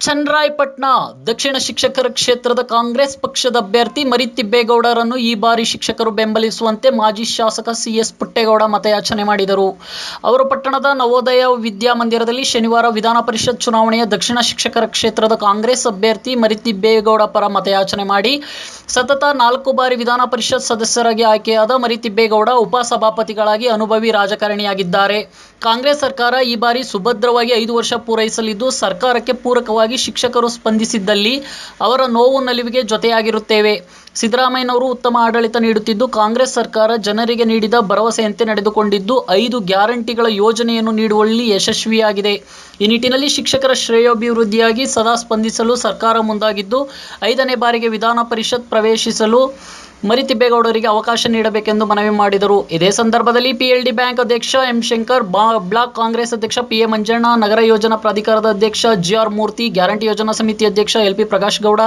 ಚನ್ನರಾಯಪಟ್ಟಣ ದಕ್ಷಿಣ ಶಿಕ್ಷಕರ ಕ್ಷೇತ್ರದ ಕಾಂಗ್ರೆಸ್ ಪಕ್ಷದ ಅಭ್ಯರ್ಥಿ ಮರಿತಿಬ್ಬೇಗೌಡರನ್ನು ಈ ಬಾರಿ ಶಿಕ್ಷಕರು ಬೆಂಬಲಿಸುವಂತೆ ಮಾಜಿ ಶಾಸಕ ಸಿಎಸ್ ಪುಟ್ಟೇಗೌಡ ಮತಯಾಚನೆ ಮಾಡಿದರು. ಅವರು ಪಟ್ಟಣದ ನವೋದಯ ವಿದ್ಯಾಮಂದಿರದಲ್ಲಿ ಶನಿವಾರ ವಿಧಾನ ಪರಿಷತ್ ಚುನಾವಣೆಯ ದಕ್ಷಿಣ ಶಿಕ್ಷಕರ ಕ್ಷೇತ್ರದ ಕಾಂಗ್ರೆಸ್ ಅಭ್ಯರ್ಥಿ ಮರಿತಿಬ್ಬೇಗೌಡ ಪರ ಮತಯಾಚನೆ ಮಾಡಿ ಸತತ ನಾಲ್ಕು ಬಾರಿ ವಿಧಾನ ಪರಿಷತ್ ಸದಸ್ಯರಾಗಿ ಆಯ್ಕೆಯಾದ ಮರಿತಿಬ್ಬೇಗೌಡ ಉಪಸಭಾಪತಿಗಳಾಗಿ ಅನುಭವಿ ರಾಜಕಾರಣಿಯಾಗಿದ್ದಾರೆ. ಕಾಂಗ್ರೆಸ್ ಸರ್ಕಾರ ಈ ಬಾರಿ ಸುಭದ್ರವಾಗಿ ಐದು ವರ್ಷ ಪೂರೈಸಲಿದ್ದು ಸರ್ಕಾರಕ್ಕೆ ಪೂರಕವಾಗಿ ಶಿಕ್ಷಕರು ಸ್ಪಂದಿಸಿದ್ದಲ್ಲಿ ಅವರ ನೋವು ನಲಿವಿಗೆ ಜೊತೆಯಾಗಿರುತ್ತೇವೆ. ಸಿದ್ದರಾಮಯ್ಯನವರು ಉತ್ತಮ ಆಡಳಿತ ನೀಡುತ್ತಿದ್ದು, ಕಾಂಗ್ರೆಸ್ ಸರ್ಕಾರ ಜನರಿಗೆ ನೀಡಿದ ಭರವಸೆಯಂತೆ ನಡೆದುಕೊಂಡಿದ್ದು, ಐದು ಗ್ಯಾರಂಟಿಗಳ ಯೋಜನೆಯನ್ನು ನೀಡುವಲ್ಲಿ ಯಶಸ್ವಿಯಾಗಿದೆ. ಈ ನಿಟ್ಟಿನಲ್ಲಿ ಶಿಕ್ಷಕರ ಶ್ರೇಯೋಭಿವೃದ್ಧಿಯಾಗಿ ಸದಾ ಸ್ಪಂದಿಸಲು ಸರ್ಕಾರ ಮುಂದಾಗಿದ್ದು, ಐದನೇ ಬಾರಿಗೆ ವಿಧಾನ ಪರಿಷತ್ ಪ್ರವೇಶಿಸಲು ಮರಿತಿಬ್ಬೇಗೌಡರಿಗೆ ಅವಕಾಶ ನೀಡಬೇಕೆಂದು ಮನವಿ ಮಾಡಿದರು. ಇದೇ ಸಂದರ್ಭದಲ್ಲಿ ಪಿಎಲ್ಡಿ ಬ್ಯಾಂಕ್ ಅಧ್ಯಕ್ಷ ಎಂ ಶಂಕರ್ ಬ್ಲಾಕ್ ಕಾಂಗ್ರೆಸ್ ಅಧ್ಯಕ್ಷ ಪಿ ಎ ಮಂಜಣ್ಣ, ನಗರ ಯೋಜನಾ ಪ್ರಾಧಿಕಾರದ ಅಧ್ಯಕ್ಷ ಜಿಆರ್ ಮೂರ್ತಿ, ಗ್ಯಾರಂಟಿ ಯೋಜನಾ ಸಮಿತಿ ಅಧ್ಯಕ್ಷ ಎಲ್ ಪಿ ಪ್ರಕಾಶ್ ಗೌಡ,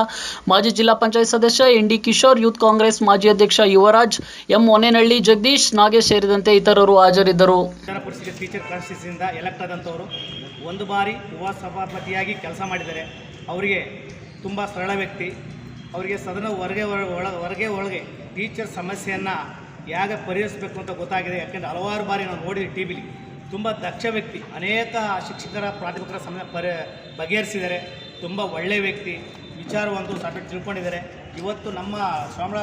ಮಾಜಿ ಜಿಲ್ಲಾ ಪಂಚಾಯತ್ ಸದಸ್ಯ N D Kishore, youth Congress ಮಾಜಿ ಅಧ್ಯಕ್ಷ ಯುವರಾಜ್, ಎಂ ಒನೇನಹಳ್ಳಿ ಜಗದೀಶ್, ನಾಗೇಶ್ ಸೇರಿದಂತೆ ಇತರರು ಹಾಜರಿದ್ದರು. ಕೆಲಸ ಮಾಡಿದ್ದಾರೆ ಅವರಿಗೆ ತುಂಬ ಸರಳ ವ್ಯಕ್ತಿ ಅವರಿಗೆ ಸದನ ಹೊರಗೆ ಹೊರಗೆ ಒಳಗೆ ಟೀಚರ್ ಸಮಸ್ಯೆಯನ್ನು ಹೇಗೆ ಪರಿಹರಿಸಬೇಕು ಅಂತ ಗೊತ್ತಾಗಿದೆ. ಯಾಕೆಂದರೆ ಹಲವಾರು ಬಾರಿ ನಾವು ನೋಡಿದ್ವಿ ಟಿ ವಿಲಿ ತುಂಬ ದಕ್ಷ ವ್ಯಕ್ತಿ, ಅನೇಕ ಶಿಕ್ಷಕರ ಪ್ರಾಧ್ಯಾಪಕರ ಸಮಯ ಪರಿ ಬಗೆಹರಿಸಿದ್ದಾರೆ. ತುಂಬ ಒಳ್ಳೆಯ ವ್ಯಕ್ತಿ ವಿಚಾರವಂತೂ ಸಾಕಷ್ಟು ತಿಳ್ಕೊಂಡಿದ್ದಾರೆ. ಇವತ್ತು ನಮ್ಮ ಶ್ರವಣ